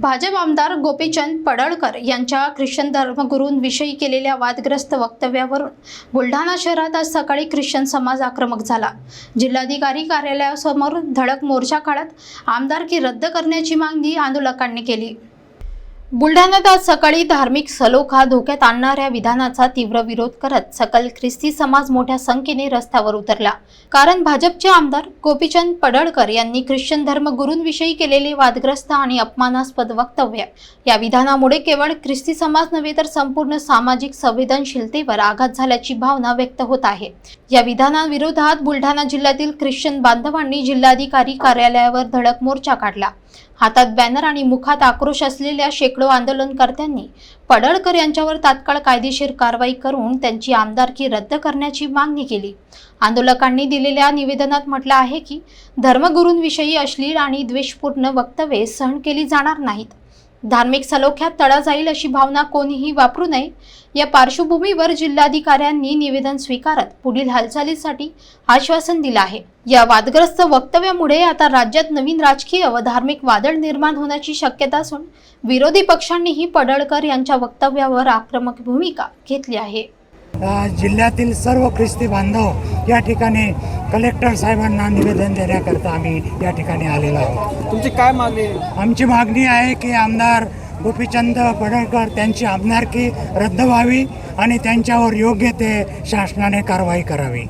भाजप आमदार गोपीचंद पडळकर यांच्या ख्रिश्चन धर्मगुरूंविषयी केलेल्या वादग्रस्त वक्तव्यावरून बुलढाणा शहरात आज सकाळी ख्रिश्चन समाज आक्रमक झाला. जिल्हाधिकारी कार्यालयासमोर धडक मोर्चा काढत आमदारकी रद्द करण्याची मागणी आंदोलकांनी केली. बुलढाण्यात आज सकाळी धार्मिक सलोखा धोक्यात आणणाऱ्या विधानाचा तीव्र विरोध करत सकल ख्रिस्ती समाज मोठ्या संख्येने रस्त्यावर उतरला. कारण भाजपचे आमदार गोपीचंद पडळकर यांनी ख्रिश्चन धर्मगुरूंविषयी केलेले वादग्रस्त आणि अपमानास्पद वक्तव्य. या विधानामुळे केवळ ख्रिस्ती समाज नव्हे तर संपूर्ण सामाजिक संवेदनशीलतेवर आघात झाल्याची भावना व्यक्त होत आहे. या विधानाविरोधात बुलढाणा जिल्ह्यातील ख्रिश्चन बांधवांनी जिल्हाधिकारी कार्यालयावर धडक मोर्चा काढला. हातात बॅनर आणि मुखात आक्रोश असलेल्या शेकडो आंदोलनकर्त्यांनी पडळकर यांच्यावर तात्काळ कायदेशीर कारवाई करून त्यांची आमदारकी रद्द करण्याची मागणी केली. आंदोलकांनी दिलेल्या निवेदनात म्हटलं आहे की धर्मगुरूंविषयी अश्लील आणि द्वेषपूर्ण वक्तव्ये सहन केली जाणार नाहीत. धार्मिक सलोख्यात तडा जाईल अशी भावना कोणीही वापरू नये. या पार्श्वभूमीवर जिल्हाधिकाऱ्यांनी निवेदन स्वीकारत पुढील हालचालीसाठी आश्वासन दिलं आहे. या वादग्रस्त वक्तव्यामुळे आता राज्यात नवीन राजकीय व धार्मिक वादळ निर्माण होण्याची शक्यता असून विरोधी पक्षांनीही पडळकर यांच्या वक्तव्यावर आक्रमक भूमिका घेतली आहे. जिल्ह्यातील सर्व ख्रिस्ती बांधव या ठिकाणी कलेक्टर साहेबांना निवेदन देण्याकरता आम्ही या ठिकाणी आलेलो आहोत तुमची काय मागणी? आमची मागणी आहे की आमदार गोपीचंद पडळकर त्यांची आमदारकी रद्द व्हावी आणि त्यांच्यावर योग्य ते शासनाने कारवाई करावी